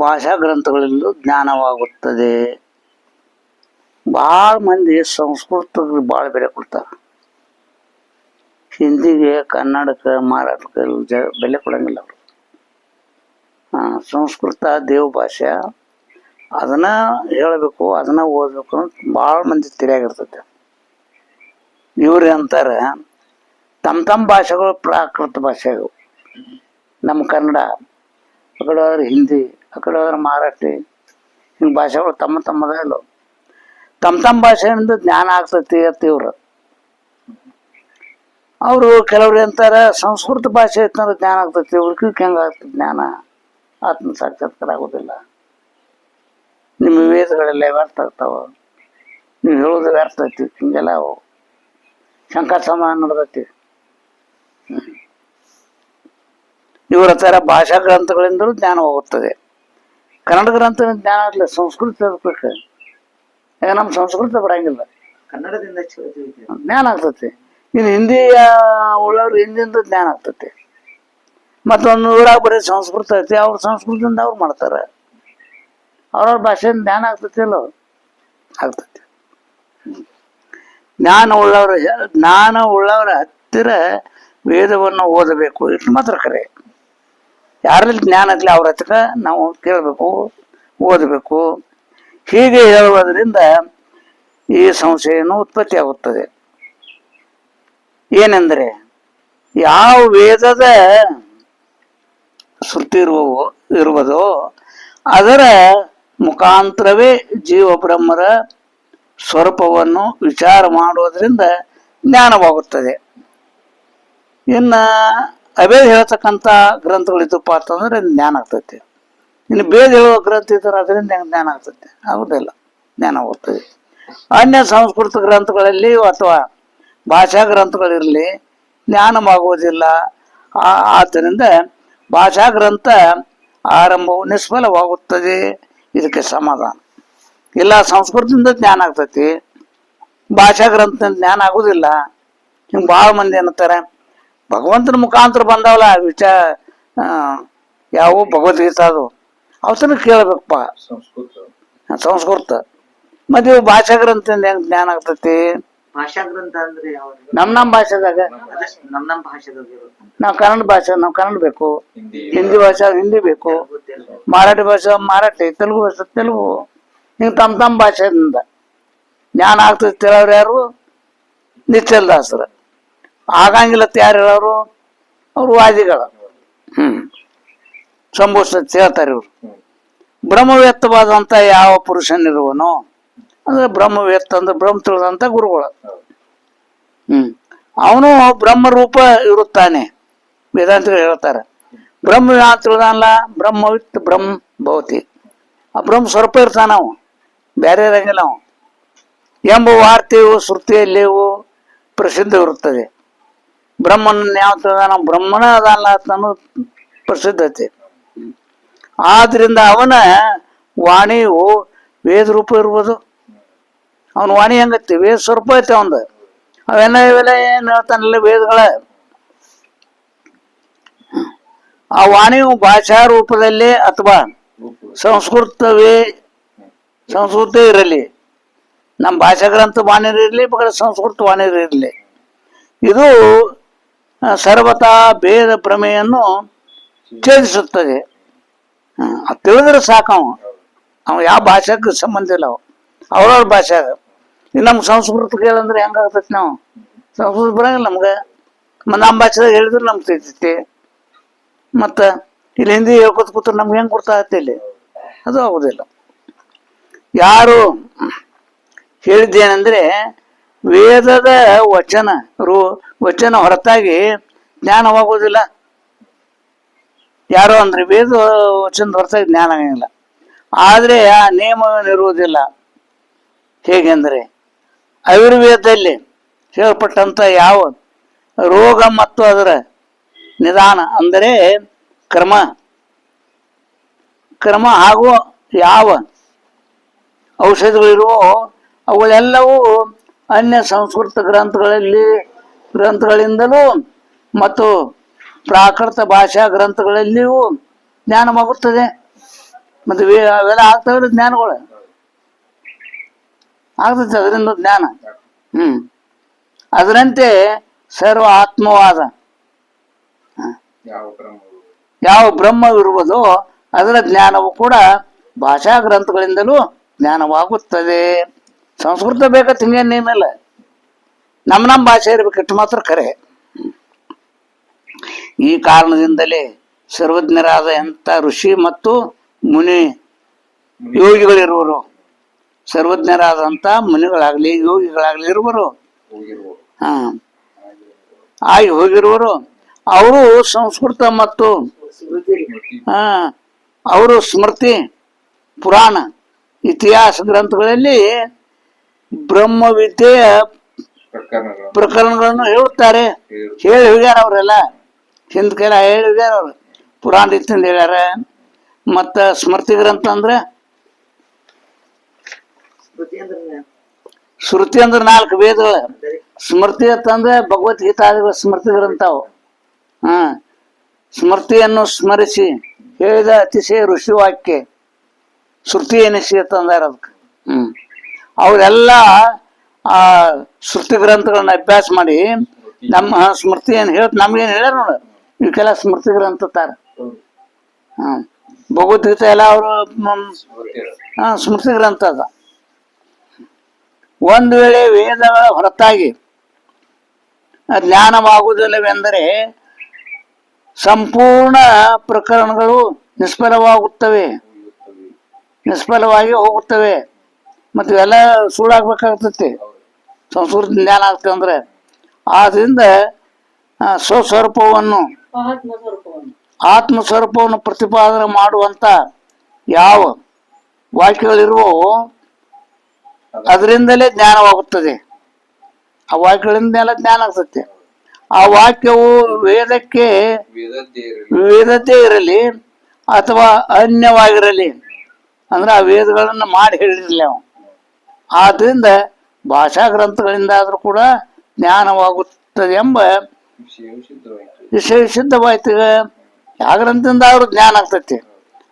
ಭಾಷಾ ಗ್ರಂಥಗಳಿಂದ ಜ್ಞಾನವಾಗುತ್ತದೆ. ಭಾಳ ಮಂದಿ ಸಂಸ್ಕೃತಕ್ಕೆ ಭಾಳ ಬೆಲೆ ಕೊಡ್ತಾರೆ. ಹಿಂದಿಗೆ ಕನ್ನಡಕ್ಕೆ ಮಾರಾಟಕ್ಕೆ ಜ ಬೆಲೆ ಕೊಡಂಗಿಲ್ಲ ಅವರು. ಸಂಸ್ಕೃತ, ದೇವ ಭಾಷೆ, ಅದನ್ನ ಹೇಳಬೇಕು, ಅದನ್ನ ಓದಬೇಕು ಅಂತ ಭಾಳ ಮಂದಿ ತಿಳಿಯಾಗಿರ್ತೈತೆ ಇವ್ರು ಅಂತಾರೆ ತಮ್ಮ ತಮ್ಮ ಭಾಷೆಗಳು ಪ್ರಾಕೃತ ಭಾಷೆಗಳು ನಮ್ಮ ಕನ್ನಡ ಹಿಂದಿ ಆ ಕಡೆ ಹೋದ್ರೆ ಮರಾಠಿ ಹಿಂಗೆ ಭಾಷೆಗಳು ತಮ್ಮ ತಮ್ಮದ ಇಲ್ಲ ತಮ್ಮ ತಮ್ಮ ಭಾಷೆಯಿಂದ ಜ್ಞಾನ ಆಗ್ತೈತಿ ಅಂತ ಇವ್ರು. ಅವರು ಕೆಲವ್ರು ಅಂತಾರೆ ಸಂಸ್ಕೃತ ಭಾಷೆ ಇತ್ತಂದ್ರೆ ಜ್ಞಾನ ಆಗ್ತೈತಿ. ಉಳ್ಕಿಕ್ಕೆ ಹೆಂಗೆ ಆಗ್ತದೆ ಜ್ಞಾನ ಆತ್ಮ ಸಾಕ್ಷಾತ್ಕಾರ ಆಗೋದಿಲ್ಲ. ನಿಮ್ಮ ವೇದಗಳೆಲ್ಲ ವ್ಯರ್ಥ ಆಗ್ತಾವ. ನೀವು ಹೇಳೋದು ವ್ಯರ್ಥ ಐತಿ ಹಿಂಗೆಲ್ಲ ಅವು. ಶಂಕ ಸಮಾನ ನಡೆದೈತಿ ಇವರ ಥರ ಭಾಷಾ ಗ್ರಂಥಗಳಿಂದಲೂ ಜ್ಞಾನ ಹೋಗುತ್ತದೆ. ಕನ್ನಡ ಗ್ರಂಥ ಜ್ಞಾನ ಆಗಲಿ ಸಂಸ್ಕೃತ ಇರ್ಬೇಕು ಈಗ ನಮ್ಮ ಸಂಸ್ಕೃತ ಬರಂಗಿಲ್ಲ ಕನ್ನಡದಿಂದ. ಜ್ಞಾನ ಆಗ್ತತಿ. ಇನ್ನು ಹಿಂದಿ ಉಳ್ಳವ್ರು ಹಿಂದಿಂದ ಜ್ಞಾನ ಆಗ್ತೈತಿ. ಮತ್ತೊಂದು ಊರಾಗ ಬರೀ ಸಂಸ್ಕೃತ ಐತಿ ಅವ್ರ ಸಂಸ್ಕೃತದಿಂದ ಅವ್ರು ಮಾಡ್ತಾರೆ. ಅವ್ರವ್ರ ಭಾಷೆಯಿಂದ ಜ್ಞಾನ ಆಗ್ತತಿ ಅಲ್ಲ? ಆಗ್ತತಿ. ಜ್ಞಾನ ಉಳ್ಳವ್ರ ಜ್ಞಾನ ಉಳ್ಳವರ ಹತ್ತಿರ ವೇದವನ್ನು ಓದಬೇಕು ಇಷ್ಟು ಮಾತ್ರ ಕರೆ. ಯಾರಲ್ಲಿ ಜ್ಞಾನ ಇರಲಿ ಅವ್ರ ಹತ್ರ ನಾವು ಕೇಳಬೇಕು, ಓದಬೇಕು. ಹೀಗೆ ಹೇಳುವುದರಿಂದ ಈ ಸಂಶಯನು ಉತ್ಪತ್ತಿ ಆಗುತ್ತದೆ. ಏನೆಂದರೆ ಯಾವ ವೇದದ ಶ್ರುತಿ ಇರುವ, ಇರುವುದೋ ಅದರ ಮುಖಾಂತರವೇ ಜೀವ ಬ್ರಹ್ಮರ ಸ್ವರೂಪವನ್ನು ವಿಚಾರ ಮಾಡುವುದರಿಂದ ಜ್ಞಾನವಾಗುತ್ತದೆ. ಇನ್ನ ಅಭೇದ ಹೇಳ್ತಕ್ಕಂಥ ಗ್ರಂಥಗಳಿದ್ದಪ್ಪ ಅಂತಂದ್ರೆ ಜ್ಞಾನ ಆಗ್ತೈತಿ. ಇನ್ನು ಭೇದ ಹೇಳುವ ಗ್ರಂಥ ಇದ್ದಾರೆ ಅದರಿಂದ ಹೆಂಗೆ ಜ್ಞಾನ ಆಗ್ತೈತಿ? ಆಗುದಿಲ್ಲ ಜ್ಞಾನ ಹೋಗ್ತದೆ. ಅನ್ಯ ಸಂಸ್ಕೃತ ಗ್ರಂಥಗಳಲ್ಲಿ ಅಥವಾ ಭಾಷಾ ಗ್ರಂಥಗಳಿರಲಿ ಜ್ಞಾನವಾಗುವುದಿಲ್ಲ. ಆದ್ದರಿಂದ ಭಾಷಾ ಗ್ರಂಥ ಆರಂಭವು ನಿಷ್ಫಲವಾಗುತ್ತದೆ. ಇದಕ್ಕೆ ಸಮಾಧಾನ. ಇಲ್ಲ ಸಂಸ್ಕೃತದಿಂದ ಜ್ಞಾನ ಆಗ್ತೈತಿ. ಭಾಷಾ ಗ್ರಂಥದಿಂದ ಜ್ಞಾನ ಆಗುವುದಿಲ್ಲ ಹಿಂಗೆ ಭಾಳ ಮಂದಿ ಏನಂತಾರೆ ಭಗವಂತನ ಮುಖಾಂತರ ಬಂದವಲ್ಲ ವಿಚಾರ ಯಾವ ಭಗವದ್ಗೀತಾ ಅದು. ಅವತನ ಕೇಳಬೇಕಪ್ಪ. ಸಂಸ್ಕೃತ. ಸಂಸ್ಕೃತ ಮತ್ತೆ ಇವು ಭಾಷಾ ಗ್ರಂಥದಿಂದ ಹೆಂಗ್ ಜ್ಞಾನ ಆಗ್ತೈತಿ? ಭಾಷಾ ಗ್ರಂಥ ಅಂದ್ರೆ ನಮ್ ನಮ್ ಭಾಷೆದಾಗ. ನಮ್ ನಮ್ ಭಾಷೆದಾಗ ನಾವ್ ಕನ್ನಡ ಭಾಷೆ ನಾವು ಕನ್ನಡ ಬೇಕು. ಹಿಂದಿ ಭಾಷೆ ಹಿಂದಿ ಬೇಕು. ಮರಾಠಿ ಭಾಷೆ ಮರಾಠಿ ತೆಲುಗು ಭಾಷೆ ತೆಲುಗು. ಹಿಂಗೆ ತಮ್ಮ ತಮ್ಮ ಭಾಷೆಯಿಂದ. ಜ್ಞಾನ ಆಗ್ತದೆ ತಿಳಿಯೋರು ಯಾರು? ನಿಶ್ಚಲ್ ದಾಸರು ಆಗಂಗಿಲ್ಲ ತಯಾರಿರೋರು ಯಾರು ಅವರು ಅವ್ರು ವಾದಿಗಳು. ಹ್ಮ್. ಸಂಭೂಷ ಹೇಳ್ತಾರೆ ಇವ್ರು. ಬ್ರಹ್ಮವೇತ್ತವಾದಂತ ಯಾವ ಪುರುಷನಿರುವನು ಅಂದ್ರೆ ಬ್ರಹ್ಮವೇತ್ತ ಅಂದ್ರೆ ಬ್ರಹ್ಮ ತಿಳಿದಂಥ ಗುರುಗಳು. ಹ್ಮ್. ಅವನು ಬ್ರಹ್ಮರೂಪ ಇರುತ್ತಾನೆ ವೇದಾಂತಗಳು ಹೇಳ್ತಾರೆ. ಬ್ರಹ್ಮ ತಿಳಿದಲ್ಲ ಬ್ರಹ್ಮವಿತ್ ಬ್ರಹ್ಮ ಭವತಿ. ಆ ಬ್ರಹ್ಮ ಸ್ವರೂಪ ಇರ್ತಾನ ಅವ ಬೇರೆ ಇರಂಗಿಲ್ಲ ಅವ ಎಂಬ ವಾರ್ತೆಯು ಶ್ರುತಿಯಲ್ಲಿಯೂ ಪ್ರಸಿದ್ಧ ಇರುತ್ತದೆ ಬ್ರಹ್ಮನ ಯಾವ ತಿಳಿದಾನ ಬ್ರಹ್ಮನ ಅದಲ್ಲ ಅನ್ನೋದು ಪ್ರಸಿದ್ಧ ಐತಿ. ಆದ್ರಿಂದ ಅವನ ವಾಣಿಯು ವೇದ ರೂಪ ಇರ್ಬೋದು. ಅವನ ವಾಣಿ ಹೆಂಗೈತಿ? ವೇದ ಸ್ವರೂಪ ಐತಿ ಅವಂದು ಅವೆಲ್ಲ ಇವೆಲ್ಲ ಏನ್ ಹೇಳ್ತಾನಲ್ಲ ವೇದಗಳ? ಆ ವಾಣಿಯು ಭಾಷಾ ರೂಪದಲ್ಲಿ ಅಥವಾ ಸಂಸ್ಕೃತವೇ ಸಂಸ್ಕೃತ ಇರಲಿ. ನಮ್ಮ ಭಾಷಾ ಗ್ರಂಥ ವಾಣಿ ಇರಲಿ ಬೇಕಾದ್ರೆ ಸಂಸ್ಕೃತ ವಾಣಿ ಇರಲಿ. ಇದು ಸರ್ವತಾ ಭೇದ ಭ್ರಮೆಯನ್ನು ಛೇದಿಸುತ್ತದೆ. ತಿಳಿದ್ರೆ ಸಾಕು ಅವ. ಯಾವ ಭಾಷೆಗೆ ಸಂಬಂಧ ಇಲ್ಲ ಅವ. ಅವ್ರವ್ರ ಭಾಷೆ ಈಗ ನಮ್ಗೆ ಸಂಸ್ಕೃತ ಕೇಳಂದ್ರೆ ಹೆಂಗಾಗ್ತೈತಿ ನಾವು? ಸಂಸ್ಕೃತ ಬರಂಗಿಲ್ಲ ನಮ್ಗೆ. ನಮ್ಮ ಭಾಷೆದಾಗ ಹೇಳಿದ್ರೆ ನಮ್ಗೆ ತಿಳಿತೈತಿ. ಮತ್ತು ಇಲ್ಲಿ ಹಿಂದಿ ಹೇಳ್ಕೊತ ಕೂತ್ರೆ ನಮ್ಗೆ ಹೆಂಗೆ ಗೊತ್ತಾಗತ್ತೆ ಇಲ್ಲಿ? ಅದು ಆಗೋದಿಲ್ಲ. ಯಾರು ಹೇಳಿದ್ದೇನೆಂದ್ರೆ ವೇದದ ವಚನ ರು ವಚನ ಹೊರತಾಗಿ ಜ್ಞಾನವಾಗುವುದಿಲ್ಲ ಯಾರು ಅಂದ್ರೆ ವೇದ ವಚನದ ಹೊರತಾಗಿ ಜ್ಞಾನ ಆಗಂಗಿಲ್ಲ ಆದರೆ ಆ ನಿಯಮವೇನಿರುವುದಿಲ್ಲ ಹೇಗೆಂದರೆ ಆಯುರ್ವೇದದಲ್ಲಿ ಹೇಳಪಟ್ಟಂತ ಯಾವ ರೋಗ ಮತ್ತು ಅದರ ನಿಧಾನ ಅಂದರೆ ಕ್ರಮ. ಕ್ರಮ ಹಾಗೂ ಯಾವ ಔಷಧಗಳಿರುವೋ ಅವುಗಳೆಲ್ಲವೂ ಅನ್ಯ ಸಂಸ್ಕೃತ ಗ್ರಂಥಗಳಲ್ಲಿ ಗ್ರಂಥಗಳಿಂದಲೂ ಮತ್ತು ಪ್ರಾಕೃತ ಭಾಷಾ ಗ್ರಂಥಗಳಲ್ಲಿಯೂ ಜ್ಞಾನವಾಗುತ್ತದೆ ಮತ್ತೆ ಮತ್ತು ಅವೆಲ್ಲ ಆಗ್ತಾವ್ರಿ ಜ್ಞಾನಗಳು. ಆಗ್ತೈತೆ ಅದರಿಂದ ಜ್ಞಾನ. ಹ್ಮ್. ಅದರಂತೆ ಸರ್ವ ಆತ್ಮವಾದ. ಯಾವ ಬ್ರಹ್ಮ ಯಾವ ಬ್ರಹ್ಮವಿರುವುದೋ ಅದರ ಜ್ಞಾನವು ಕೂಡ ಭಾಷಾ ಗ್ರಂಥಗಳಿಂದಲೂ ಜ್ಞಾನವಾಗುತ್ತದೆ. ಸಂಸ್ಕೃತ ಬೇಕಂತ ಹಿಂಗೇನೇನಿಲ್ಲ ನಮ್ಮ ನಮ್ಮ ಭಾಷೆ ಇರ್ಬೇಕಿಟ್ಟು ಮಾತ್ರ ಕರೆ. ಈ ಕಾರಣದಿಂದಲೇ ಸರ್ವಜ್ಞರಾದ ಎಂಥ ಋಷಿ ಮತ್ತು ಮುನಿ ಯೋಗಿಗಳಿರುವರು. ಸರ್ವಜ್ಞರಾದಂಥ ಮುನಿಗಳಾಗಲಿ ಯೋಗಿಗಳಾಗಲಿ ಇರುವರು. ಹಾ. ಆಗಿ ಹೋಗಿರುವರು. ಅವರು ಸಂಸ್ಕೃತ ಮತ್ತು ಹಾ ಅವರು ಸ್ಮೃತಿ ಪುರಾಣ ಇತಿಹಾಸ ಗ್ರಂಥಗಳಲ್ಲಿ ಬ್ರಹ್ಮವಿದ್ಯೆಯ ಪ್ರಕರಣಗಳನ್ನು ಹೇಳುತ್ತಾರೆ. ಹೇಳಿ ಹೇಳಿ ಹೋಗ್ಯಾರ ಅವರೆಲ್ಲ. ಹಿಂದ್ಕೆಲ್ಲ ಹೇಳಿ ಹೋಗ್ಯಾರ ಅವ್ರು. ಪುರಾಣ ರೀತಿಯಿಂದ ಹೇಳ್ಯಾರ. ಮತ್ತ ಸ್ಮೃತಿ ಗ್ರಂಥ ಅಂದ್ರೆ? ಸ್ಮೃತಿ ಅಂದ್ರೆ ಶ್ರುತಿ ಅಂದ್ರೆ ನಾಲ್ಕು ವೇದಗಳು. ಸ್ಮೃತಿ ಅಂತಂದ್ರೆ ಭಗವದ್ಗೀತಾದಿಗಳ ಸ್ಮೃತಿ ಗ್ರಂಥ ಅವು. ಹಾ. ಸ್ಮೃತಿಯನ್ನು ಸ್ಮರಿಸಿ ಹೇಳಿದ ಅತಿಶಯ ಋಷಿ ವಾಕ್ಯ ಶ್ರುತಿ ಎನಿಸಿ ಅಂತಂದಾರ ಅದಕ್ಕೆ. ಹ್ಮ್. ಅವರೆಲ್ಲ ಆ ಶ್ರುತಿ ಗ್ರಂಥಗಳನ್ನ ಅಭ್ಯಾಸ ಮಾಡಿ ನಮ್ಮ ಸ್ಮೃತಿ ಏನ್ ಹೇಳ, ನಮ್ಗೇನ್ ಹೇಳ್ಯಾರ ನೋಡ ಇವಕ್ಕೆಲ್ಲ ಸ್ಮೃತಿ ಗ್ರಂಥ ತಾರ ಹಾ, ಭಗವದ್ಗೀತೆ ಎಲ್ಲ ಅವರು ಸ್ಮೃತಿ ಗ್ರಂಥ ಅದ. ಒಂದು ವೇಳೆ ವೇದ ಹೊರತಾಗಿ ಜ್ಞಾನವಾಗುವುದಿಲ್ಲವೆಂದರೆ ಸಂಪೂರ್ಣ ಪ್ರಕರಣಗಳು ನಿಷ್ಫಲವಾಗುತ್ತವೆ. ನಿಷ್ಫಲವಾಗಿ ಹೋಗುತ್ತವೆ. ಮತ್ತು ಎಲ್ಲ ಸುಳ್ಳಾಗ್ಬೇಕಾಗ್ತೈತಿ ಸಂಸ್ಕೃತ ಜ್ಞಾನ ಆಗ್ತದೆ ಅಂದ್ರೆ ಆದ್ರಿಂದ ಸ್ವಸ್ವರೂಪವನ್ನು ಆತ್ಮ ಸ್ವರೂಪವನ್ನು ಪ್ರತಿಪಾದನೆ ಮಾಡುವಂತ ಯಾವ ವಾಕ್ಯಗಳಿರುವೋ ಅದರಿಂದಲೇ ಜ್ಞಾನವಾಗುತ್ತದೆ. ಆ ವಾಕ್ಯಗಳಿಂದಲೇ ಜ್ಞಾನ ಆಗ್ತದೆ. ಆ ವಾಕ್ಯವು ವೇದಕ್ಕೆ ವೇದತೆ ಇರಲಿ ಅಥವಾ ಅನ್ಯವಾಗಿರಲಿ, ಅಂದ್ರೆ ಆ ವೇದಗಳನ್ನು ಮಾಡಿ ಹೇಳಿರಲಿ ಅವು. ಆದ್ರಿಂದ ಭಾಷಾ ಗ್ರಂಥಗಳಿಂದ ಆದ್ರೂ ಕೂಡ ಜ್ಞಾನವಾಗುತ್ತದೆ ಎಂಬ ವಿಷಯ ಸಿದ್ಧವಾಯ್ತು. ಯಾವ ಗ್ರಂಥದಿಂದ ಆದ್ರೂ ಜ್ಞಾನ ಆಗ್ತೈತಿ.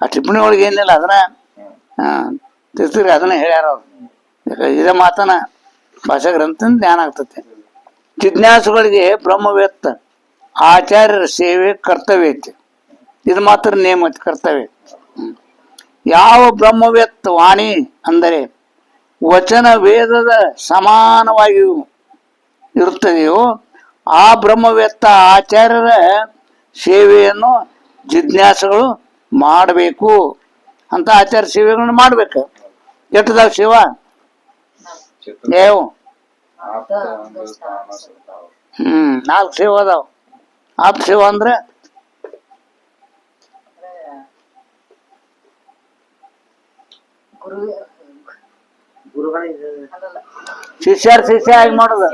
ಆ ಟಿಪ್ಪಣಿ ಒಳಗೆ ಏನಿಲ್ಲ, ಅದನ್ನ ತಿರ್ತೀರಿ, ಅದನ್ನ ಹೇಳ್ಯಾರ ಅವ್ರು. ಇದೇ ಮಾತನ ಭಾಷಾ ಗ್ರಂಥದಿಂದ ಜ್ಞಾನ ಆಗ್ತೈತಿ. ಜಿಜ್ಞಾಸುಗಳಿಗೆ ಬ್ರಹ್ಮವೇತ್ತ, ಆಚಾರ್ಯರ ಸೇವೆ ಕರ್ತವ್ಯ ಐತಿ. ಇದು ಮಾತ್ರ ನೇಮ ಕರ್ತವ್ಯ. ಯಾವ ಬ್ರಹ್ಮವೇತ್ತ ವಾಣಿ ಅಂದರೆ ವಚನ ವೇದದ ಸಮಾನವಾಗಿ ಇರುತ್ತದೆಯೋ, ಆ ಬ್ರಹ್ಮವೇತ್ತ ಆಚಾರ್ಯರ ಸೇವೆಯನ್ನು ಜಿಜ್ಞಾಸಗಳು ಮಾಡಬೇಕು ಅಂತ ಆಚಾರ ಸೇವೆಗಳನ್ನು ಮಾಡ್ಬೇಕು. ಎಟ್ಟದಾಗ ಸೇವಾ ನೀವು. ಹ್ಮ್, ನಾಲ್ಕು ಸೇವೆ ಅದಾವ. ಆಪ್ ಸೇವ ಅಂದ್ರೆ? ಗುರು ಶಿಷ್ಯರ್ ಶಿಷ್ಯ ಆಗಿ ಮಾಡುದ?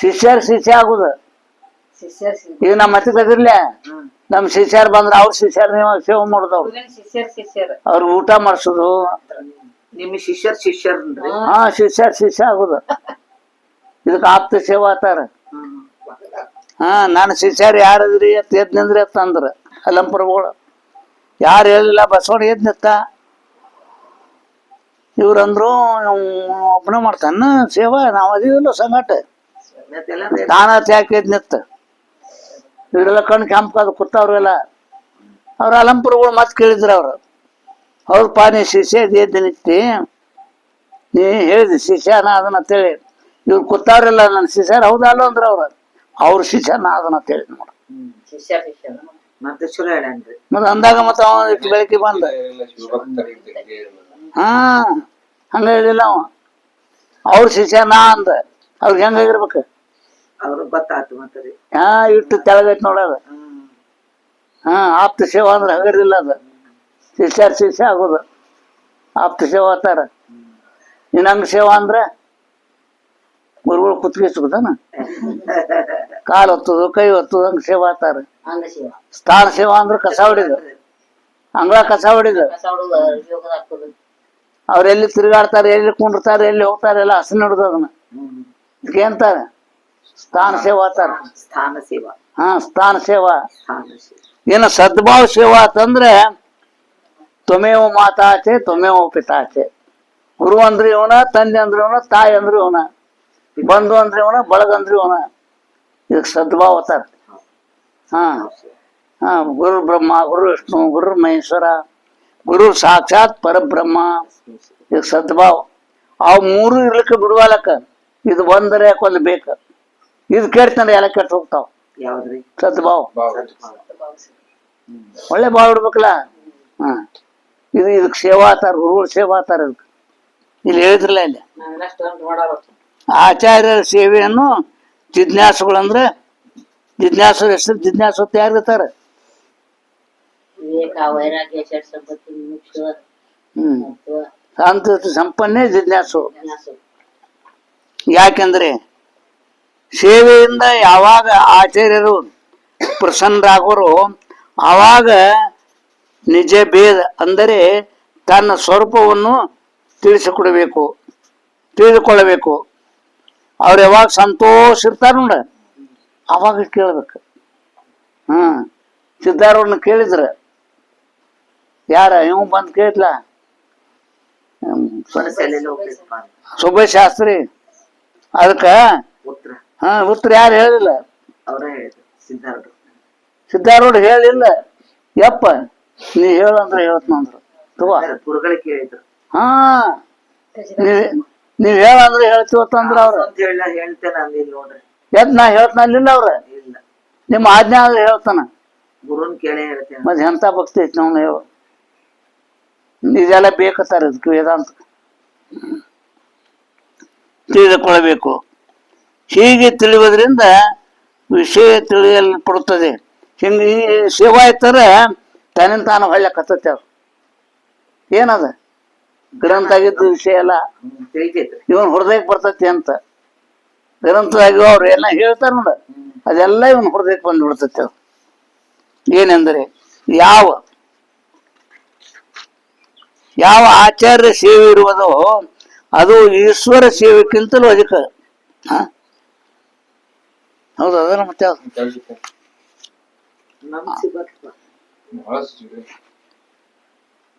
ಶಿಷ್ಯರ ಶಿಷ್ಯ ಆಗುದು. ಈಗ ನಮ್ಮ ಮತ್ತೆ ಕದಿರ್ಲೆ ನಮ್ ಶಿಷ್ಯರ್ ಬಂದ್ರ ಅವ್ರ ಶಿಷ್ಯರ್ ನೀವು ಸೇವೆ ಮಾಡುದವ್ರು. ಅವ್ರ ಊಟ ಮಾಡ್ಸೋದು. ನಿಮ್ಮ ಶಿಷ್ಯರ್ ಶಿಷ್ಯರ್ ಹಾ ಶಿಷ್ಯರ್ ಶಿಷ್ಯ ಆಗುದು. ಇದಕ್ಕೆ ಆಪ್ತ ಸೇವಾ ಆತಾರ. ಹಾ ನಾನು ಶಿಷ್ಯರ್ ಯಾರದ್ರಿ ಎತ್ ಎದ್ ನಿಂದ್ರಿ ಎತ್ತ ಅಂದ್ರ ಅಲ್ಲಂಪುರಗಳು ಯಾರು ಹೇಳಿಲ್ಲ ಬಸವಣ್ಣ ಎದ್ ನಿತ್ತ ಇವ್ರಂದ್ರು ಒಬ್ಬನೇ ಮಾಡ್ತಾನ. ಸೇವಾ ನಾವು ಅದೀವಲ್ಲ ಸಂಗಟ. ದಾನ ತಾನ ಯಾಕೆ ಎದ್ ನಿತ್ತ ಇವರೆಲ್ಲ ಕಣ್ಣು ಕೆಂಪದು ಕೂತವ್ರೆಲ್ಲ ಅವ್ರ ಅಲಂಪುರಗಳು ಮತ್ತೆ ಕೇಳಿದ್ರ ಅವ್ರು. ಅವ್ರ ಪಾನಿ ಶಿಷ್ಯ ಎದ್ದು ನಿತ್ತಿ. ನೀ ಹೇಳಿದ ಶಿಷ್ಯ ನಾ ಅದನ್ನ ಅಂತೇಳಿ. ಇವ್ರು ಕೂತಾವ್ರೆಲ್ಲ ನನ್ನ ಹೌದಾ ಹೌದಲ್ಲ ಅಂದ್ರ ಅವ್ರ. ಅವ್ರ ಶಿಷ್ಯ ನಾ ಅದನ್ನ ಅಂತೇಳಿ ನೋಡ. ಶಿಷ್ಯರ ಶಿಷ್ಯರ ಮತ್ತೆ ಚಲೋ ಹೇಳ್ಯಾನ್ರಿ ಮತ್ತೆ ಅಂದಾಗ ಮತ್ತೆ ಅವನು ಬೆಳಕಿ ಬೆಳಕಿಗೆ ಬಂದ. ಹಾ. ಹಂಗ ಹೇಳಿಲ್ಲ ಅವ. ಅವ್ರ ಶಿಷ್ಯ ನಾ ಅಂದ. ಅವ್ರಿಗೆ ಹೆಂಗಾಗಿರ್ಬೇಕು ಅವ್ರು ಗೊತ್ತಾತು ಮತ್ತೆ ರೀ. ಹಾ ಇಟ್ಟು ತೆಳಗೈತ್ ನೋಡೋದು ಹಾ ಆಪ್ತ ಸೇವಾ ಅಂದ್ರೆ ಹಗರಿಲ್ಲ ಅದು. ಶಿಷ್ಯ ಶಿಷ್ಯ ಆಗೋದು. ಆಪ್ತ ಸೇವಾ ಅಂತಾರ ಇನ್ನು ಹಂಗ ಸೇವಾ ಅಂದ್ರೆ ಗುರುಗಳು ಕುತ್ತಿಗೆ ಸಿಗುತ್ತಾನ ಕಾಲು ಹೊತ್ತದು ಕೈ ಹೊತ್ತದು ಹಂಗ ಸೇವಾ ಆತಾರ. ಸ್ಥಾನ ಸೇವಾ ಅಂದ್ರೆ ಕಸ ಹೊಡಿದು. ಅಂಗಳ ಕಸ ಹೊಡಿದು. ಕಸ ಹುಡುಗ ಯೋಗದ ಹಾಕೋದು ಅವ್ರು ಎಲ್ಲಿ ತಿರುಗಾಡ್ತಾರೆ ಎಲ್ಲಿ ಕುಂಡಿರ್ತಾರೆ ಎಲ್ಲಿ ಹೋಗ್ತಾರೆ ಎಲ್ಲ ಹಸನ್ ಹಿಡಿದು ಅದನ್ನ. ಅಂತಾರೆ. ಸ್ಥಾನ ಸೇವಾ ಅಂತಾರ ಸ್ಥಾನ ಸೇವಾ. ಹಾ ಸ್ಥಾನ ಸೇವಾ. ಏನ ಸದ್ಭಾವ ಸೇವಾ ಅಂತಂದ್ರೆ ತ್ವಮೇವ ಮಾತಾಚೆ ತ್ವಮೇವ ಪಿತಾಚೆ. ಗುರು ಅಂದ್ರೆ ಇವನ ತಂದೆ ಅಂದ್ರೆ ಇವನ ತಾಯಿ ಅಂದ್ರೆ ಇವನ ಬಂಧು ಅಂದ್ರೆ ಇವನ ಬಳಗ ಅಂದ್ರೆ ಇವನ ಇದಕ್ಕೆ ಸದ್ಭಾವ ಅತ್ತಾರ ಹಾ. ಹಾ ಗುರು ಬ್ರಹ್ಮ ಗುರು ವಿಷ್ಣು ಗುರು ಮಹೇಶ್ವರ. ಗುರು ಸಾಕ್ಷಾತ್ ಪರಬ್ರಹ್ಮ ಇದಕ್ಕೆ ಸದ್ಭಾವ. ಅವು ಮೂರು ಇರ್ಲಿಕ್ಕೆ ಬಿಡುವಲಕ್ಕ ಇದು ಒಂದರ ಯಾಕೊಂದು ಬೇಕು? ಇದು ಕೇಳ್ತಾನೆ ಎಲ್ಲ ಕೆಟ್ಟ ಹೋಗ್ತಾವ. ಸದ್ಭಾವ. ಒಳ್ಳೆ ಭಾವ ಇಡ್ಬೇಕಲ್ಲ? ಹಾ. ಇದು ಇದಕ್ಕೆ ಸೇವಾ ಆತಾರ ಗುರುಗಳು ಸೇವಾ ಆತಾರ ಇದಕ್ಕೆ. ಇಲ್ಲಿ ಹೇಳಿದ್ರಲ್ಲ ಇಲ್ಲಿ. ಆಚಾರ್ಯರ ಸೇವೆಯನ್ನು ಜಿಜ್ಞಾಸುಗಳಂದ್ರೆ ಜಿಜ್ಞಾಸ ಹೆಸರು ಜಿಜ್ಞಾಸು ಯಾರಿರ್ತಾರೆ? ವಿವೇಕ ವೈರಾಗ್ಯ ಹ್ಮ್. ಶಾಂತ ಸಂಪನ್ನೇ ಜಿಜ್ಞಾಸು. ಜ್ಞಾಸು ಯಾಕೆಂದ್ರೆ ಸೇವೆಯಿಂದ ಯಾವಾಗ ಆಚಾರ್ಯರು ಪ್ರಸನ್ನರಾಗೋರು ಆವಾಗ ನಿಜ ಭೇದ ಅಂದರೆ ತನ್ನ ಸ್ವರೂಪವನ್ನು ತಿಳಿಸಿಕೊಡಬೇಕು ತಿಳಿದುಕೊಳ್ಳಬೇಕು. ಅವ್ರು ಯಾವಾಗ ಸಂತೋಷ ಇರ್ತಾರ ನೋಡ ಅವಾಗ ಕೇಳ್ಬೇಕು. ಹ್ಮ್. ಸಿದ್ಧಾರವ್ರನ್ನ ಕೇಳಿದ್ರ ಯಾರ ಇವ್ ಬಂದ್ ಕೇಳಿದ್ಲ? ಹ್ಮ್, ಮನಸ್ಸಲ್ಲೆಲ್ಲ ಹೋಗ್ತಿರ್ಪ ಸುಭಾಷ್ ಶಾಸ್ತ್ರಿ ಅದಕ್ಕ? ಉತ್ತರ ಹಾ ಉತ್ತರ ಯಾರು ಹೇಳಿಲ್ಲ? ಸಿದ್ಧಾರೂಢ ಹೇಳಿಲ್ಲ. ಯಪ್ಪ ನೀ ಹೇಳಂದ್ರ ಕೇಳಿದ್ರು. ಹಾ. ನೀವ್ ಹೇಳಂದ್ರ ಹೇಳ್ತೀವತ್ತಂದ್ರ ಅವ್ರ. ಎದ್ ನಾ ಹೇಳ್ತಾನಿಲ್ಲ ಅವ್ರ. ನಿಮ್ಮ ಆಜ್ಞಾ ಅಂದ್ರೆ ಹೇಳ್ತಾನ. ಗುರು ಕೇಳಿ ಹೇಳ್ತೇನೆ. ಮತ್ತೆ ಎಂತ ಭಕ್ತಿ ಐತಿ ನಾವು. ಹೇಳು ಇದೆಲ್ಲ ಬೇಕು ಸರ್ ಅದಕ್ಕೆ ವೇದಾಂತ. ತಿಳಿದುಕೊಳ್ಳಬೇಕು. ಹೀಗೆ ತಿಳಿಯೋದ್ರಿಂದ ವಿಷಯ ತಿಳಿಯಲ್ಪಡುತ್ತದೆ. ಹಿಂಗೆ ಈ ಶಿವಾಯ್ತರ ತನ್ನ ತಾನು ಹೊಳ್ಳಕತ್ತೈತೆ ಅವ್ರು. ಏನದ? ಗ್ರಂಥ ಆಗಿದ್ದು ವಿಷಯ ಎಲ್ಲ ಇವನ್ ಹೃದಯಕ್ಕೆ ಬರ್ತೈತಿ ಅಂತ. ಗ್ರಂಥದಾಗ ಅವ್ರು ಎಲ್ಲ ಹೇಳ್ತಾರ ನೋಡ. ಅದೆಲ್ಲ ಇವನ್ ಹೃದಯಕ್ಕೆ ಬಂದ್ಬಿಡ್ತೈತೆ ಅದು ಏನೆಂದರೆ ಯಾವ ಯಾವ ಆಚಾರ್ಯ ಸೇವೆ ಇರುವುದೋ ಅದು ಈಶ್ವರ ಸೇವೆಕ್ಕಿಂತಲೂ ಅಧಿಕ? ಹೌದು ಅದನ್ನ ಮತ್ತೆ.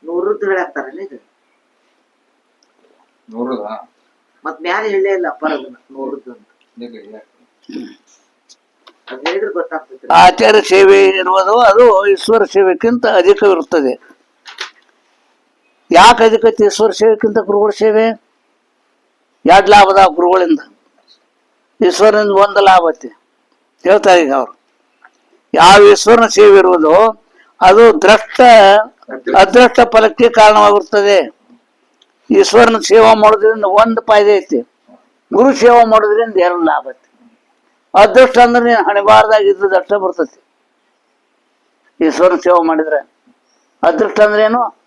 ನೂರದ್ದು ಹೇಳಾಕ್ತಾರಲ್ಲ ಇದು? ನೂರದಾ ಮತ್ ಮ್ಯಾಲ ಹೇಳೇ ಇಲ್ಲ ಅಪ್ಪರದನ್ನ ನೂರದ್ದು ಅಂತ. ಆಚಾರ್ಯ ಸೇವೆ ಇರುವುದು ಅದು ಈಶ್ವರ ಸೇವೆಕ್ಕಿಂತ ಅಧಿಕವಿರುತ್ತದೆ. ಯಾಕೆ ಅದಕ್ಕೆ ಈಶ್ವರ ಸೇವೆಕ್ಕಿಂತ ಗುರುಗಳ ಸೇವೆ? ಎರಡು ಲಾಭದ ಗುರುಗಳಿಂದ? ಈಶ್ವರನಿಂದ ಒಂದು ಲಾಭ ಐತಿ. ಹೇಳ್ತಾರೆ ಈಗ ಅವರು. ಯಾವ ಈಶ್ವರನ ಸೇವೆ ಇರುವುದು, ಅದು ದ್ರಷ್ಟ ಅದೃಷ್ಟ ಫಲಕ್ಕೆ ಕಾರಣವಾಗಿರ್ತದೆ. ಈಶ್ವರನ ಸೇವಾ ಮಾಡೋದ್ರಿಂದ ಒಂದು ಫಾಯ್ದೆ ಐತಿ. ಗುರು ಸೇವಾ ಮಾಡೋದ್ರಿಂದ ಎರಡು ಲಾಭ ಐತಿ. ಅದೃಷ್ಟ ಅಂದ್ರೆ ನೀನು ಹಣಿಬಾರ್ದಾಗ ಇದ್ದದ ಬರ್ತತಿ ಬರ್ತೈತಿ. ಈಶ್ವರನ ಸೇವೆ ಮಾಡಿದ್ರೆ. ಅದೃಷ್ಟ ಅಂದ್ರೆ ಏನು?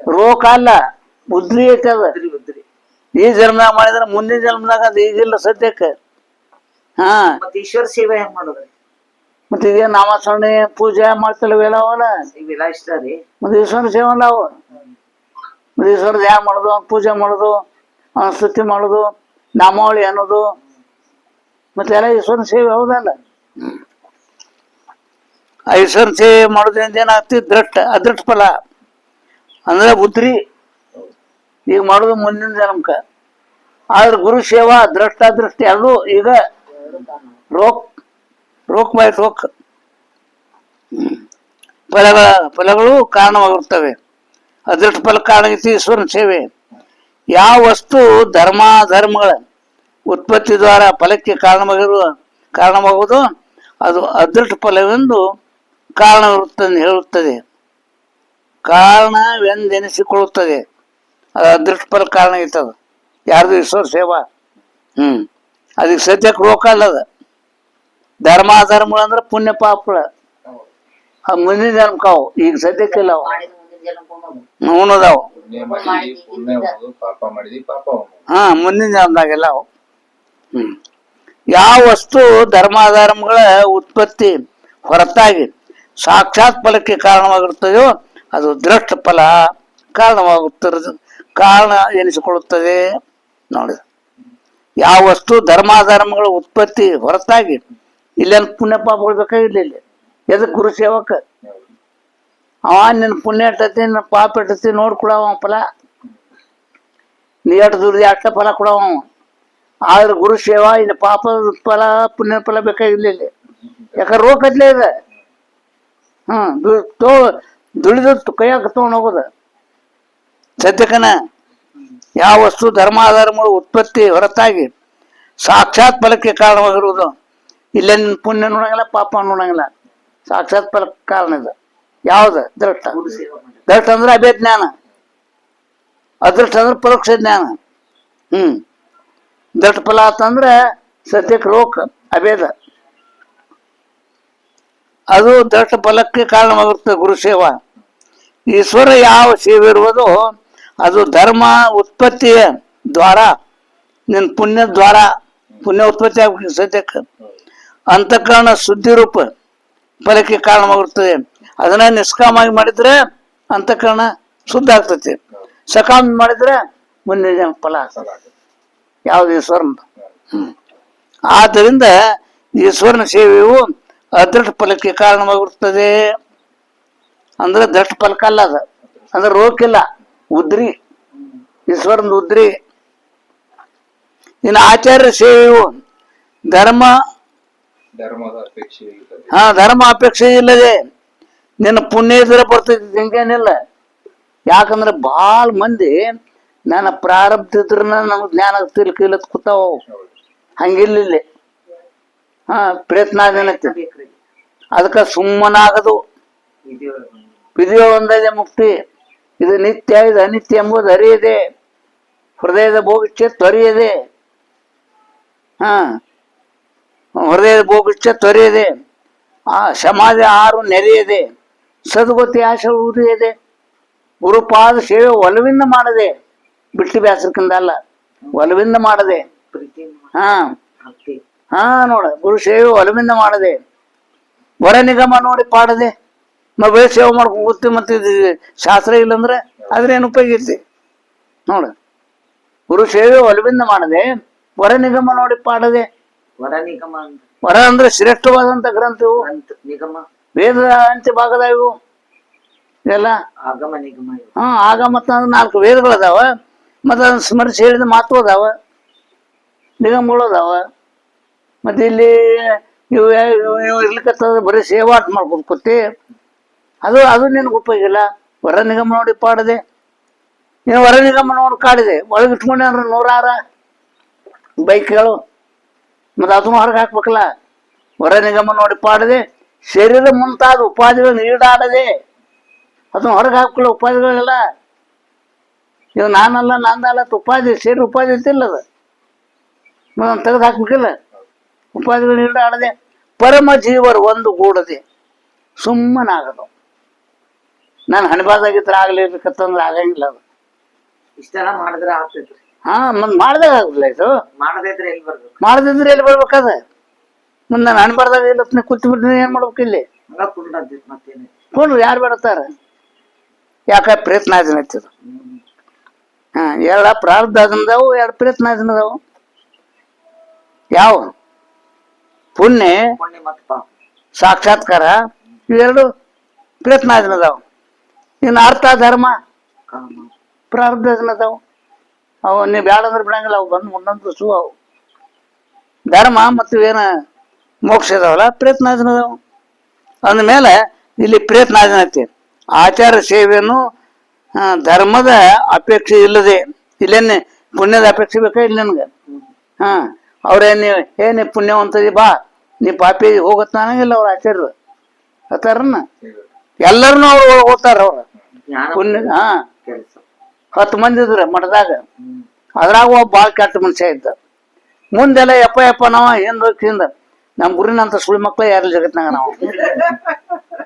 ರೋಗ ಅಲ್ಲ ಬುದ್ಧಿ ಐತೆ ಅದ ಉದ್ರಿ ಉದ್ರಿ ಈ ಜನ್ಮ ಮಾಡಿದ್ರೆ ಮುಂದಿನ ಜನ್ಮದಾಗ ಅದು ಈಗಿಲ್ಲ ಸದ್ಯಕ್ಕೆ. ಹಾ. ಈಶ್ವರ ಸೇವೆ ಹೆಂಗ್ ಮಾಡುದ್ರಿ? ಮತ್ತೆ ಇದೇ ನಾಮಸ್ಮರಣೆ ಪೂಜೆ ಮಾಡ್ತಲ್ಲ ಇವೆಲ್ಲ ಅವಲ್ಲ. ಇವೆಲ್ಲ ಇಷ್ಟ ರೀ? ಮತ್ತೆ ಈಶ್ವರ ಸೇವೆ ಅಲ್ಲ ಅವು. ಮತ್ತೆ ಈಶ್ವರ ಧ್ಯಾನ ಮಾಡೋದು ಅವ್ನ ಪೂಜೆ ಮಾಡೋದು ಅವನ ಸ್ತುತಿ ಮಾಡೋದು ನಾಮಾವಳಿ ಅನ್ನೋದು. ಮತ್ತೆ ಎಲ್ಲ ಈಶ್ವರನ ಸೇವೆ ಹೌದಲ್ಲ? ಐಶ್ವರ್ಯ ಈಶ್ವರನ ಸೇವೆ ಮಾಡೋದ್ರಿಂದ ಏನಾಗ್ತಿ ದೃಷ್ಟ ಅದೃಷ್ಟ ಫಲ. ಅಂದ್ರೆ ಬುದ್ಧಿ ಈಗ ಮಾಡೋದು ಮುಂದಿನ ಜನ್ಮಕ ಆದ್ರೆ ಗುರು ಸೇವಾ ದ್ರಷ್ಟ ದೃಷ್ಟಿ ಈಗ ರೋಕ್ ರೋಕ್ ಬೈ ರೋಕ್. ಫಲಗಳ, ಫಲಗಳು ಕಾರಣವಾಗಿರ್ತವೆ. ಅದೃಷ್ಟ ಫಲ ಕಾರಣ ಈಶ್ವರನ ಸೇವೆ. ಯಾವ ವಸ್ತು ಧರ್ಮ ಧರ್ಮಗಳ ಉತ್ಪತ್ತಿ ದ್ವಾರ ಫಲಕ್ಕೆ ಕಾರಣವಾಗಿರುವ ಕಾರಣವಾಗುವುದು ಅದು ಅದೃಷ್ಟ ಫಲವೆಂದು ಕಾರಣವಿರುತ್ತದೆ ಹೇಳುತ್ತದೆ. ಕಾರಣವೆಂದೆನಿಸಿಕೊಳ್ಳುತ್ತದೆ. ಅದು ಅದೃಷ್ಟಪರ ಕಾರಣ ಇರ್ತದ. ಯಾರ್ದು ಈಶ್ವರ ಸೇವಾ? ಹ್ಮ್. ಅದಕ್ಕೆ ಸದ್ಯಕ್ಕೆ ರೋಕ ಅಲ್ಲದ. ಧರ್ಮ ಅಧರ್ಮಗಳು ಅಂದ್ರೆ ಪುಣ್ಯ ಪಾಪಗಳ. ಮುಂದಿನ ಜನ್ಮಕ್ಕಾವು ಈಗ ಸದ್ಯಕ್ಕಿಲ್ಲ ಕೊಡೋದು ಉಣದಾವು ಹಾ, ಮುಂದಿನ ಜನ್ಮದಾಗೆಲ್ಲ ಅವು. ಹ್ಮ್. ಯಾವ ವಸ್ತು ಧರ್ಮಾಧರ್ಮಗಳ ಉತ್ಪತ್ತಿ ಹೊರತಾಗಿ ಸಾಕ್ಷಾತ್ ಫಲಕ್ಕೆ ಕಾರಣವಾಗಿರುತ್ತದೆಯೋ ಅದು ದೃಷ್ಟ ಫಲ ಕಾರಣವಾಗುತ್ತದೆ ಕಾರಣ ಎನಿಸಿಕೊಳ್ಳುತ್ತದೆ. ನೋಡಿ, ಯಾವ ವಸ್ತು ಧರ್ಮಾಧರ್ಮಗಳ ಉತ್ಪತ್ತಿ ಹೊರತಾಗಿ ಇಲ್ಲೇನು ಪುಣ್ಯ ಪಾಪಗಳು ಬೇಕಾಗಿಲ್ಲ ಇಲ್ಲಿ ಗುರು ಸೇವಕ? ಅವ ನಿನ್ನ ಪುಣ್ಯ ಇಟ್ಟತಿ ನಿನ್ನ ಪಾಪ ಇಟ್ಟತಿ ನೋಡ್ಕೊಡವ ಫಲ. ನೀ ಎಷ್ಟು ದುಡ್ದು ಅಷ್ಟ ಫಲ ಕೊಡವ. ಆದ್ರೆ ಗುರು ಸೇವಾ ಇಲ್ಲಿ ಪಾಪ ಫಲ, ಪುಣ್ಯ ಫಲ ಬೇಕಾಗಿಲ್ಲ ಇಲ್ಲಿ ಯಾಕಂದ್ರೆ ರೋಗ ಕತ್ಲೆ ಇದೆ ತೋ ದುಡಿದು ಕೈಯಾಗ ಹೋಗೋದ. ಸದ್ಯಕ್ಕನ ಯಾವ ವಸ್ತು ಧರ್ಮ ಅಧರ್ಮಗಳ ಉತ್ಪತ್ತಿ ಹೊರತಾಗಿ ಸಾಕ್ಷಾತ್ ಫಲಕ್ಕೆ ಕಾರಣವಾಗಿರುವುದು, ಇಲ್ಲ ನಿನ್ ಪುಣ್ಯ ನೋಡಂಗಿಲ್ಲ, ಪಾಪ ನೋಡಂಗಿಲ್ಲ. ಸಾಕ್ಷಾತ್ ಫಲಕ್ಕೆ ಕಾರಣ ಇದು. ಯಾವ್ದು? ದೃಷ್ಟ. ದೃಷ್ಟ ಅಂದ್ರೆ ಅಭೇದ ಜ್ಞಾನ ಅದೃಷ್ಟ ಅಂದ್ರೆ ಪರೋಕ್ಷ ಜ್ಞಾನ. ಹ್ಮ್. ದೃಷ್ಟ ಫಲ ಅಂತಂದ್ರೆ ಸದ್ಯಕ್ಕೆ ರೋಗ ಅಭೇದ. ಅದು ದೃಷ್ಟ ಫಲಕ್ಕೆ ಕಾರಣವಾಗಿರುತ್ತೆ ಗುರು ಸೇವಾ ಈಶ್ವರ ಯಾವ ಸೇವೆ ಇರುವುದೋ ಅದು ಧರ್ಮ ಉತ್ಪತ್ತಿಯ ದ್ವಾರ ನಿನ್ನ ಪುಣ್ಯ ದ್ವಾರ, ಪುಣ್ಯ ಉತ್ಪತ್ತಿ ಆಗ್ಬೇಕು ಸದ್ಯಕ್ಕೆ. ಅಂತಃಕರಣ ಶುದ್ಧಿ ರೂಪ ಫಲಕ್ಕೆ ಕಾರಣವಾಗಿರ್ತದೆ ಅದನ್ನ ನಿಷ್ಕಾಮಾಗಿ ಮಾಡಿದ್ರೆ ಅಂತಃಕರಣ ಶುದ್ಧ ಆಗ್ತೈತಿ ಸಕಾಮ ಮಾಡಿದ್ರೆ ಮುಂದಿನ ಫಲ ಆಗ್ತದೆ. ಯಾವ್ದು ಈಶ್ವರನ ಹ್ಮ್. ಆದ್ದರಿಂದ ಈಶ್ವರನ ಸೇವೆಯು ಅದೃಷ್ಟ ಫಲಕ್ಕೆ ಕಾರಣವಾಗಿರುತ್ತದೆ ಅಂದ್ರೆ ದಷ್ಟ ಫಲಕ ಅಲ್ಲ ಅದು. ಅಂದ್ರೆ ರೋಕಿಲ್ಲ ಉದ್ರಿ. ಈಶ್ವರನ ಉದ್ರಿ. ಇನ್ನು ಆಚಾರ್ಯ ಸೇವೆಯು ಧರ್ಮ. ಧರ್ಮದ ಅಪೇಕ್ಷೆ ಇಲ್ಲದೆ. ಹಾ ಧರ್ಮ ಅಪೇಕ್ಷೆ ಇಲ್ಲದೆ ನಿನ್ನ ಪುಣ್ಯ ಇದ್ರೆ ಬರ್ತೈತಿ ಹಿಂಗೇನಿಲ್ಲ. ಯಾಕಂದ್ರೆ ಭಾಳ ಮಂದಿ ನನ್ನ ಪ್ರಾರಬ್ಧ ಇದ್ರ ನಮ್ಗೆ ಜ್ಞಾನ ತಿಳ್ಕಿಲತ್ ಕೂತಾವ ಹಂಗಿಲ್ಲ ಹಾ ಪ್ರಯತ್ನ ಅದಕ್ಕ ಅದಕ್ಕೆ ಸುಮ್ಮನಾಗದು. ವಿಧಿಯೋ ಒಂದದೆ ಮುಕ್ತಿ. ಇದು ನಿತ್ಯ, ಇದು ಅನಿತ್ಯ ಎಂಬುದು ಅರಿಯದೆ. ಹೃದಯದ ಭೋಗಿಚ್ಛೆ ತೊರೆಯದೆ ಹಾ. ಹೃದಯದ ಭೋಗಿಚ್ಛೆ ತೊರೆಯದೆ ಆ ಸಮಾಜ ಆರು ನೆರೆಯದೆ. ಸದ್ಗತಿ ಆಶೆ ಉರಿಯದೆ. ಗುರುಪಾದ ಸೇವೆ ಒಲವಿಂದ ಮಾಡದೆ. ಬಿಟ್ಟು ಬ್ಯಾಸರಕ್ಕಿಂದ ಅಲ್ಲ, ಒಲವಿಂದ ಮಾಡದೆ. ಹಾ. ಹಾ, ನೋಡ, ಗುರು ಸೇವೆ ಒಲವಿಂದ ಮಾಡದೆ. ಹೊರ ನಿಗಮ ನೋಡಿ ಪಾಡದೆ. ಮಗ ಸೇವೆ ಮಾಡ್ಕೊಂಡು ಗೊತ್ತಿ ಮತ್ತೆ ಇದು ಶಾಸ್ತ್ರ ಇಲ್ಲಂದ್ರೆ ಏನು ಉಪಯೋಗ ಐತಿ? ನೋಡ. ಗುರು ಸೇವೆ ಒಲವಿಂದ ಮಾಡದೆ ವರ ನಿಗಮ ನೋಡಿ ಪಾಡದೆ. ವರ ನಿಗಮ ಅಂತ. ವರ ಅಂದ್ರೆ ಶ್ರೇಷ್ಠವಾದಂತ ಗ್ರಂಥ ಇವು ಅಂತ ನಿಗಮ. ವೇದ ಅಂತ್ಯ ಭಾಗದ ಇವು. ಇದೆಲ್ಲ ಆಗಮ ನಿಗಮ ಹಾ ಆಗ ಮತ್ತ ನಾಲ್ಕು ವೇದಗಳದಾವ ಅದಾವ. ಮತ್ತ ಅದನ್ನ ಸ್ಮರಿಸಿ ಹೇಳಿದ ಮಾತು ಅದಾವ. ನಿಗಮಗಳು ಅದಾವ. ಮತ್ತೆ ಇಲ್ಲಿ ಇವು ಇವು- ಇರ್ಲಿಕ್ಕತ್ತದ ಬರೀ ಸೇವಾಟ್ ಮಾಡ್ಬೋದು ಕೂತಿ. ಅದು ಅದು ನಿನಗೆ ಉಪಯೋಗ ಇಲ್ಲ. ವರ ನಿಗಮ ನೋಡಿ ಪಾಡದೆ. ನೀನು ವರ ನಿಗಮ ನೋಡಿ ಕಾಡಿದೆ. ಒಳಗೆ ಇಟ್ಕೊಂಡೆ ಅಂದ್ರೆ ನೂರಾರ ಬೈಕ್ಗಳು. ಮತ್ತು ಅದನ್ನು ಹೊರಗೆ ಹಾಕ್ಬೇಕಲ್ಲ. ವರ ನಿಗಮ ನೋಡಿ ಪಾಡದೆ. ಶರೀರ ಮುಂತಾದ ಉಪಾಧಿಗಳನ್ನು ಈಡಾಡದೆ ಅದನ್ನು ಹೊರಗೆ ಹಾಕ್ಕೊಳ್ಳೋ ಉಪಾಧಿಗಳೆಲ್ಲ ಇದು ನಾನಲ್ಲ, ನಂದಲ್ಲ ಉಪಾಧಿ ಸೇರಿ ಉಪಾಧಿ ಇರ್ತಿಲ್ಲ ಅದು. ನಾನು ತೆಗೆದು ಹಾಕ್ಬೇಕಿಲ್ಲ. ಉಪಾಧಿಗಳು ಈಡಾಡದೆ ಪರಮ ಜೀವರು ಒಂದು ಗೂಡದೆ ಸುಮ್ಮನಾಗದು. ನಾನು ಹಣಬಾದಾಗಿದ್ರೆ ಆಗ್ಲಿರ್ಬೇಕಂತಂದ್ರೆ ಆಗಂಗಿಲ್ಲ ಅದು. ಇಷ್ಟೆಲ್ಲ ಮಾಡಿದ್ರೆ ಆಗ್ತೈತ್ರಿ ಹಾ ಮತ್ತೆ ಮಾಡ್ದಾಗ ಆಗುದಿಲ್ಲ ಇದು. ಮಾಡದಿದ್ರೆ ಎಲ್ಲಿ ಬರ್ಬೇಕು? ಮಾಡದಿದ್ರೆ ಎಲ್ಲಿ ಬರ್ಬೇಕದ? ಮುಂದೆ ನಾನು ಹಣಬಾರ್ದಾಗ ಇಲ್ಲ ಕೂತ್ ಬಿಟ್ಟು ಏನ್ ಮಾಡ್ಬೇಕು ಇಲ್ಲಿ? ಹಂಗ ಕುಂಡ್ರಂತೈತಿ ಮತ್ತೇನೆ? ಕೊಂಡ್ರು ಯಾರು ಬೇಡತ್ತಾರ? ಯಾಕ ಪ್ರಯತ್ನ ಆಯ್ತು ಹ್ಮ್ ಹಾ ಎರಡ ಪ್ರಾರಬ್ಧ ಅದನದಾವು ಎರಡು ಪ್ರಯತ್ನ ಅದನದಾವು ಯಾವ? ಪುಣ್ಯ ಪುಣ್ಯ ಮತ್ ಪಾಪ ಸಾಕ್ಷಾತ್ಕಾರ ಇವೆರಡು ಪ್ರಯತ್ನ ಅದನದಾವು ಇನ್ನು ಅರ್ಥ, ಧರ್ಮ? ಕಾಮ ಪ್ರಾರಬ್ಧ ಅದನದಾವು ಅವು ನೀವು ಬ್ಯಾಡ ಅಂದ್ರೆ ಬಿಡಂಗಿಲ್ಲ, ಅವು ಬಂದು ಮುಂದಂತ ಸು ಅವು. ಧರ್ಮ ಮತ್ತು ಏನ ಮೋಕ್ಷ ಇದಾವಲ್ಲ ಪ್ರಯತ್ನ ಅದಾವ. ಅಂದಮೇಲೆ ಇಲ್ಲಿ ಪ್ರಯತ್ನ ಐತಿ ಆಚಾರ ಸೇವೆಯನ್ನು ಧರ್ಮದ ಅಪೇಕ್ಷೆ ಇಲ್ಲದೆ, ಇಲ್ಲೇನೆ ಪುಣ್ಯದ ಅಪೇಕ್ಷೆ ಬೇಕಾ ಇಲ್ಲಿ ನನ್ಗೆ? ಹಾ ಅವ್ರೇನ್ ನೀವು, ಏ ನೀ ಪುಣ್ಯವಂತದಿ ಬಾ. ನೀ ಪಾಪಿ ಹೋಗತ್ತ ಅನ್ನಂಗಿಲ್ಲ ಅವ್ರ ಆಚಾರ್ಯರು. ಹತ್ತಾರನ್ನ ಎಲ್ಲರನ್ನು ಅವ್ರು ಹೋಗ್ತಾರ ಅವ್ರ. ಪುಣ್ಯ ಹಾ. ಹತ್ತು ಮಂದಿ ಇದ್ರ ಮಠದಾಗ. ಅದ್ರಾಗ ಒಬ್ಬ ಭಾಳ ಕೆಟ್ಟ ಮನುಷ್ಯ ಇದ್ದ. ಮುಂದೆಲ್ಲ ಯಪ್ಪ ಯಪ್ಪ ನಾವ ಹಿಂದ ಹಿಂದ. ನಮ್ಮ ಗುರಿನಂತ ಸುಳಿ ಮಕ್ಳು ಯಾರು ಜಗತ್ನಾಗ ನಾವು.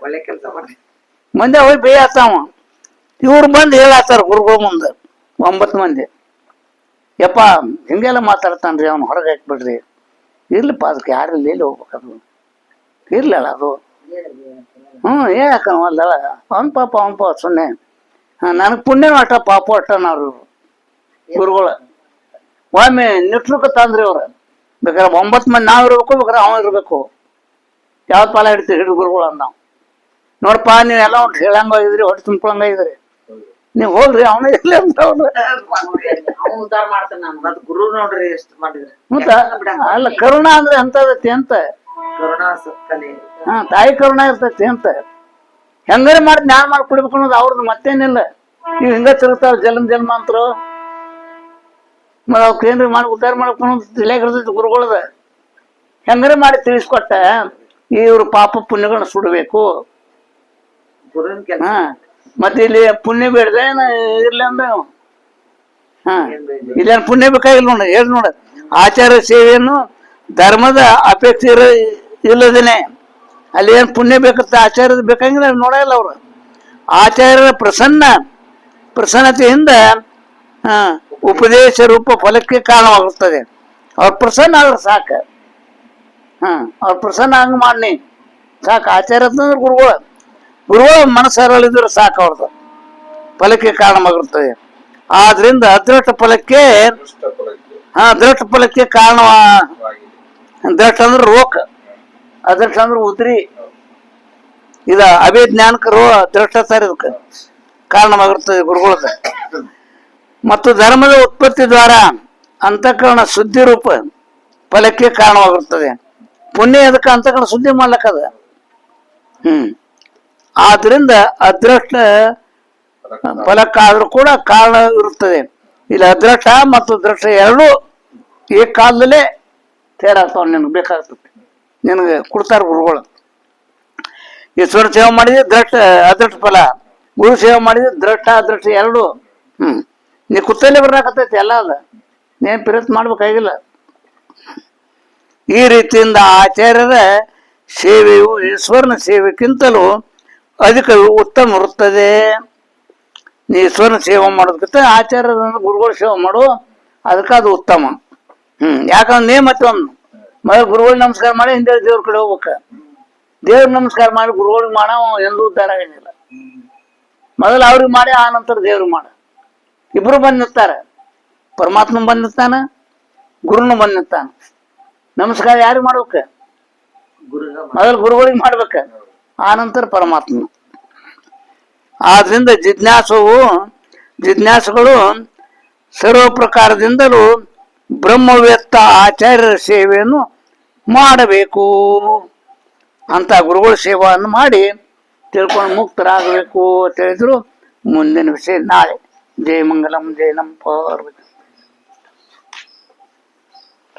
ಒಳ್ಳೆ ಕೆಲಸ ಮಂದಿ ಹೋಗಿ ಬೇಯತ್ತಾವ ಇವ್ರು ಬಂದು ಹೇಳತ್ತಾರ ಗುರುಗಳ ಮುಂದೆ. ಒಂಬತ್ತು ಮಂದಿ. ಯಪ್ಪ ಹಿಂಗೆಲ್ಲ ಮಾತಾಡ್ತಾನ್ರಿ ಅವ್ನು ಹೊರಗೆ ಹಾಕ್ಬಿಡ್ರಿ. ಇರ್ಲಿಪ್ಪ ಅದಕ್ಕೆ ಯಾರು ಇಲ್ಲಿ ಎಲ್ಲಿ ಹೋಗ್ಬೇಕದು ಇರ್ಲಿಲ್ಲ ಅದು. ಹ್ಞೂ ಯಾಕ ಅಲ್ಲ ಅವನ್ ಪಾಪ ಅವನ್ ಪಾಪ ಸುಮ್ಮನೆ ನನಗೆ ಪುಣ್ಯನೂ ಅಷ್ಟ ಪಾಪ ಅಷ್ಟನವ್ರು ಗುರುಗಳು. ಒಮ್ಮೆ ನಿಟ್ಲಕ್ಕೆ ತಂದ್ರಿ ಅವ್ರು. ಬೇಕಾದ್ರೆ ಒಂಬತ್ತು ಮಂದಿ ನಾವು ಇರ್ಬೇಕು ಬೇಕಾದ್ರೆ ಅವ ಇರ್ಬೇಕು. ಯಾವ್ದು ಪಾಲ ಹಿಡಿತೀವಿ ಹಿಡಿದು ಗುರುಗಳು ಅಂದ ನಾವು ನೋಡಪ್ಪ ನೀವೆಲ್ಲ ಒಂದು ಹೇಳಂಗ ಇದ್ರಿ ಹೊಟ್ಟೆ ತುಂಬ್ಕೊಳಂಗ ಇದ್ರಿ ಹೌದು. ನೀವು ಹೋಗ್ರಿ ಅವನ ಇರ್ಲಿ ಅಂತ ಅವ್ರು. ಅವ್ನು ಉದ್ದಾರ ಮಾಡ್ತಾನ ನಾನು. ಮತ್ ಗುರು ನೋಡ್ರಿ ಎಷ್ಟು ಮಾಡಿದ್ರೆ. ಮತ್ತ ಅಲ್ಲ ಕರುಣ ಅಂದ್ರೆ ಎಂತದೈತಿ ಅಂತ. ಕರುಣಾ ಸತ್ತನೆ ಹಾ ತಾಯಿ ಕರುಣ ಇರ್ತೈತಿ ಅಂತ. ಹೆಂಗಾರೆ ಮಾಡಿ ಜ್ಞಾನ ಮಾಡಿ ಕುಡಿಬೇಕು ಅನ್ನೋದು ಅವ್ರದ್ದು ಮತ್ತೇನಿಲ್ಲ. ನೀವು ಹಿಂಗ ತಿರುಗ್ತಾವ ಜನ್ಮ ಜನ್ಮ ಅಂತರು. ಮತ್ತೆ ಕೇಂದ್ರ ಏನ್ರಿ ಮಾಡಿ ಉದ್ಧಾರ ಮಾಡ್ಬೇಕು ಅನ್ನೋದು ತಿಳಿಯಾಗ ಇರ್ತೈತಿ ಗುರುಗಳದ. ಹೆಂಗಾರೆ ಮಾಡಿ ತಿಳಿಸ್ಕೊಟ್ಟ ಇವ್ರ ಪಾಪ ಪುಣ್ಯಗಳನ್ನ ಸುಡಬೇಕು. ಹ ಮತ್ತೆ ಇಲ್ಲಿ ಪುಣ್ಯ ಬೇಡ್ದ ಏನ ಇರ್ಲಿ ಅಂದ. ಹ ಹಾ ಇಲ್ಲೇನು ಪುಣ್ಯ ಬೇಕಾಗಿಲ್ಲ ನೋಡ ಹೇಳಿ ನೋಡ. ಆಚಾರ ಸೇವೆಯನ್ನು ಧರ್ಮದ ಅಪೇಕ್ಷೆ ಇರ ಇಲ್ಲದೇನೆ ಅಲ್ಲಿ ಏನು ಪುಣ್ಯ ಬೇಕತ್ತ ಆಚಾರ್ಯದ ಬೇಕಂಗಿಲ್ಲ ನೋಡಲ್ಲ ಅವರು. ಆಚಾರ್ಯರ ಪ್ರಸನ್ನ ಪ್ರಸನ್ನತೆಯಿಂದ ಹಾ ಉಪದೇಶ ರೂಪ ಫಲಕ್ಕೆ ಕಾರಣವಾಗುತ್ತದೆ. ಅವ್ರ ಪ್ರಸನ್ನ ಆದ್ರೆ ಸಾಕು. ಹಾ ಅವ್ರ ಪ್ರಸನ್ನ ಹಂಗೆ ಮಾಡಿ ಸಾಕು. ಆಚಾರ್ಯ ಅಂತಂದ್ರೆ ಗುರುಗಳು ಗುರುಗಳು ಮನಸ್ಸರಳಿದ್ರೆ ಸಾಕು ಅವ್ರದ್ದು. ಫಲಕ್ಕೆ ಕಾರಣವಾಗಿರುತ್ತದೆ ಆದ್ರಿಂದ ಅದೃಷ್ಟ ಫಲಕ್ಕೆ ಹಾಂ ಅದೃಷ್ಟ ಫಲಕ್ಕೆ ಕಾರಣವಾಗಿದೆ ದೃಷ್ಟ ಅಂದ್ರೆ ರೋಕ್ ಅದೃಷ್ಟ ಅಂದ್ರೆ ಉದ್ರಿ ಇದ ಅಭಿಜ್ಞಾನಕ ರೋ ದೃಷ್ಟ ಸರ್ ಇದಕ್ಕೆ ಕಾರಣವಾಗಿರ್ತದೆ ಗುರುಗಳದ. ಮತ್ತು ಧರ್ಮದ ಉತ್ಪತ್ತಿ ದ್ವಾರ ಅಂತಃಕರಣ ಶುದ್ಧಿ ರೂಪ ಫಲಕ್ಕೆ ಕಾರಣವಾಗಿರ್ತದೆ ಪುಣ್ಯ ಅದಕ್ಕೆ ಅಂತಃಕರಣ ಶುದ್ಧಿ ಮಾಡ್ಲಕ್ಕದ ಹ್ಮ್. ಆದ್ರಿಂದ ಅದೃಷ್ಟ ಫಲಕ್ಕಾದ್ರೂ ಕೂಡ ಕಾರಣ ಇರುತ್ತದೆ. ಇಲ್ಲಿ ಅದೃಷ್ಟ ಮತ್ತು ದೃಷ್ಟ ಎರಡೂ ಈ ಕಾಲದಲ್ಲೇ ತೇರಾಗ್ತಾವ ನಿನಗೆ ಬೇಕಾಗ್ತದೆ. ನಿನಗೆ ಕೊಡ್ತಾರೆ ಗುರುಗಳು. ಈಶ್ವರ ಸೇವೆ ಮಾಡಿದ್ರೆ ದೃಷ್ಟ, ಅದೃಷ್ಟ ಫಲ. ಗುರು ಸೇವೆ ಮಾಡಿದ್ರೆ ದೃಷ್ಟ, ಅದೃಷ್ಟ ಎರಡು. ಹ್ಞೂ ನೀ ಕುತ್ತಲ್ಲೇ ಬರ್ಲಾಕತ್ತೈತಿ ಎಲ್ಲ ಅದ. ನೀನು ಪ್ರಯತ್ನ ಮಾಡ್ಬೇಕಾಗಿಲ್ಲ. ಈ ರೀತಿಯಿಂದ ಆಚಾರ್ಯರ ಸೇವೆಯು ಈಶ್ವರನ ಸೇವೆಕ್ಕಿಂತಲೂ ಅಧಿಕ ಉತ್ತಮ ಇರುತ್ತದೆ. ನೀ ಈಶ್ವರನ ಸೇವೆ ಮಾಡೋದಕ್ಕಿಂತ ಆಚಾರ್ಯರ ಗುರುಗಳ ಸೇವೆ ಮಾಡು, ಅದಕ್ಕೆ ಅದು ಉತ್ತಮ. ಹ್ಮ್, ಯಾಕಂದ್ರೆ ನೇಮ್ ಮತ್ತೆ ಒಂದು ಮೊದಲು ಗುರುಗಳು ನಮಸ್ಕಾರ ಮಾಡಿ ಹಿಂದೆ ದೇವ್ರ ಕಡೆ ಹೋಗ್ಬೇಕ. ದೇವ್ರ ನಮಸ್ಕಾರ ಮಾಡಿ ಗುರುಗಳಿಗೆ ಮಾಡ ಎಂದೂ ಉದ್ದಾರ ಆಗಿಲ್ಲ ಮೊದಲು ಅವ್ರಿಗೆ ಮಾಡಿ, ಆ ನಂತರ ದೇವ್ರಿಗೆ ಮಾಡ. ಇಬ್ರು ಬಂದ್ ಪರಮಾತ್ಮ ಬಂದ್ ಗುರುನು ಬಂದ್ ನಮಸ್ಕಾರ ಯಾರಿಗೆ ಮಾಡ್ಬೇಕ? ಮೊದಲು ಗುರುಗಳಿಗೆ ಮಾಡ್ಬೇಕ. ಆ ನಂತರ ಪರಮಾತ್ಮ. ಆದ್ರಿಂದ ಜಿಜ್ಞಾಸವು, ಜಿಜ್ಞಾಸಗಳು ಸರ್ವ ಪ್ರಕಾರದಿಂದಲೂ ಬ್ರಹ್ಮವೇತ್ತ ಆಚಾರ್ಯರ ಸೇವೆಯನ್ನು ಮಾಡಬೇಕು ಅಂತ ಗುರುಗಳ ಸೇವೆಯನ್ನು ಮಾಡಿ ತಿಳ್ಕೊಂಡು ಮುಕ್ತರಾಗಬೇಕು ಅಂತ ಹೇಳಿದ್ರು. ಮುಂದಿನ ವಿಷಯ ನಾಳೆ. ಜಯ ಮಂಗಲಂ ಜಯ ನಮ್ಮ ಪಾರ್ವತಿ